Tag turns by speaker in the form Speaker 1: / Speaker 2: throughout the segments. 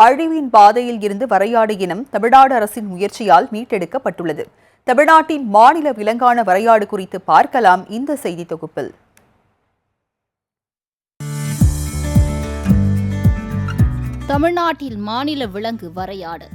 Speaker 1: அழிவின் பாதையில் இருந்து வரையாடு இனம் தமிழ்நாடு அரசின் முயற்சியால் மீட்டெடுக்கப்பட்டுள்ளது. தமிழ்நாட்டின் மாநில விலங்கான வரையாடு குறித்து பார்க்கலாம் இந்த செய்தி தொகுப்பில்.
Speaker 2: தமிழ்நாட்டில் மாநில விலங்கு வரையாடு.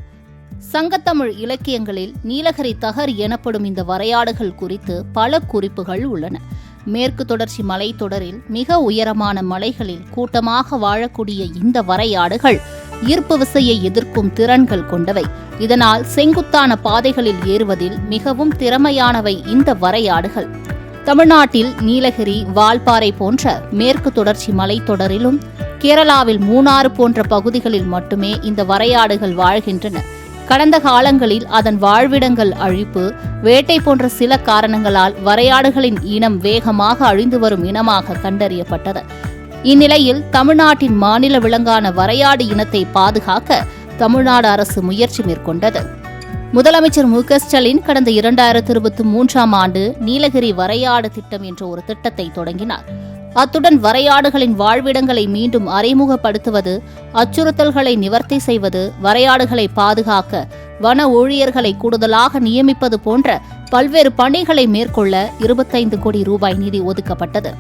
Speaker 2: சங்கத்தமிழ் இலக்கியங்களில் நீலகிரி தகர் எனப்படும் இந்த வரையாடுகள் குறித்து பல குறிப்புகள் உள்ளன. மேற்கு தொடர்ச்சி மலைத்தொடரில் மிக உயரமான மலைகளில் கூட்டமாக வாழக்கூடிய இந்த வரையாடுகள் ஈர்ப்பு விசையை எதிர்க்கும் திறன்கள் கொண்டவை. இதனால் செங்குத்தான பாதைகளில் ஏறுவதில் மிகவும் திறமையானவை இந்த வரையாடுகள். தமிழ்நாட்டில் நீலகிரி வால்பாறை போன்ற மேற்கு தொடர்ச்சி மலைத்தொடரிலும் கேரளாவில் மூணாறு போன்ற பகுதிகளில் மட்டுமே இந்த வரையாடுகள் வாழ்கின்றன. கடந்த காலங்களில் அதன் வாழ்விடங்கள் அழிப்பு வேட்டை போன்ற சில காரணங்களால் வரையாடுகளின் இனம் வேகமாக அழிந்து வரும் இனமாக கண்டறியப்பட்டது. இந்நிலையில் தமிழ்நாட்டின் மாநில விலங்கான வரையாடு இனத்தை பாதுகாக்க தமிழ்நாடு அரசு முயற்சி மேற்கொண்டது. முதலமைச்சர் மு க ஸ்டாலின் கடந்த இரண்டாயிரத்தி இருபத்தி மூன்றாம் ஆண்டு நீலகிரி வரையாடு திட்டம் என்ற ஒரு திட்டத்தை தொடங்கினார். அத்துடன் வரையாடுகளின் வாழ்விடங்களை மீண்டும் அறிமுகப்படுத்துவது அச்சுறுத்தல்களை நிவர்த்தி செய்வது வரையாடுகளை பாதுகாக்க வன ஊழியர்களை கூடுதலாக நியமிப்பது போன்ற பல்வேறு பணிகளை மேற்கொள்ள இருபத்தைந்து கோடி ரூபாய் நிதி ஒதுக்கப்பட்டது.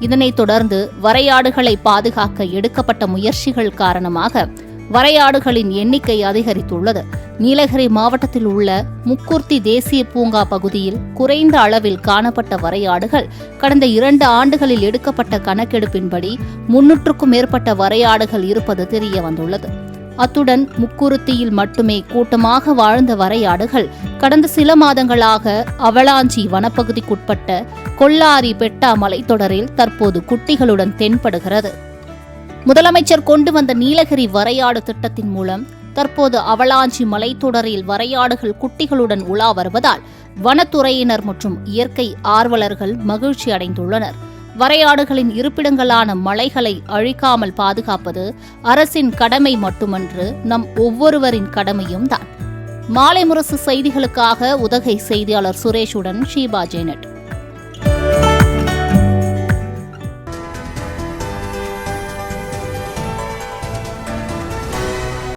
Speaker 2: இதனைத் தொடர்ந்து வரையாடுகளை பாதுகாக்க எடுக்கப்பட்ட முயற்சிகள் காரணமாக வரையாடுகளின் எண்ணிக்கை அதிகரித்துள்ளது. நீலகிரி மாவட்டத்தில் உள்ள முக்குர்த்தி தேசிய பூங்கா பகுதியில் குறைந்த அளவில் காணப்பட்ட வரையாடுகள் கடந்த இரண்டு ஆண்டுகளில் எடுக்கப்பட்ட கணக்கெடுப்பின்படி முன்னூற்றுக்கும் மேற்பட்ட வரையாடுகள் இருப்பது தெரிய வந்துள்ளது அத்துடன் முக்குருத்தியில் மட்டுமே கூட்டமாக வாழ்ந்த வரையாடுகள் கடந்த சில மாதங்களாக அவலாஞ்சி வனப்பகுதிக்குட்பட்ட கொல்லாரி பெட்டா மலைத்தொடரில் தற்போது குட்டிகளுடன் தென்படுகிறது. முதலமைச்சர் கொண்டு வந்த நீலகிரி வரையாடு திட்டத்தின் மூலம் தற்போது அவலாஞ்சி மலைத்தொடரில் வரையாடுகள் குட்டிகளுடன் உலா வருவதால் வனத்துறையினர் மற்றும் இயற்கை ஆர்வலர்கள் மகிழ்ச்சி அடைந்துள்ளனர் வரையாடுகளின் இருப்பிடங்களான மலைகளை அழிக்காமல் பாதுகாப்பது அரசின் கடமை மட்டுமன்று நம் ஒவ்வொருவரின் கடமையும் தான். மாலை முரசு செய்திகளுக்காக உதகை செய்தியாளர் சுரேஷுடன் ஷீபா ஜெயனட்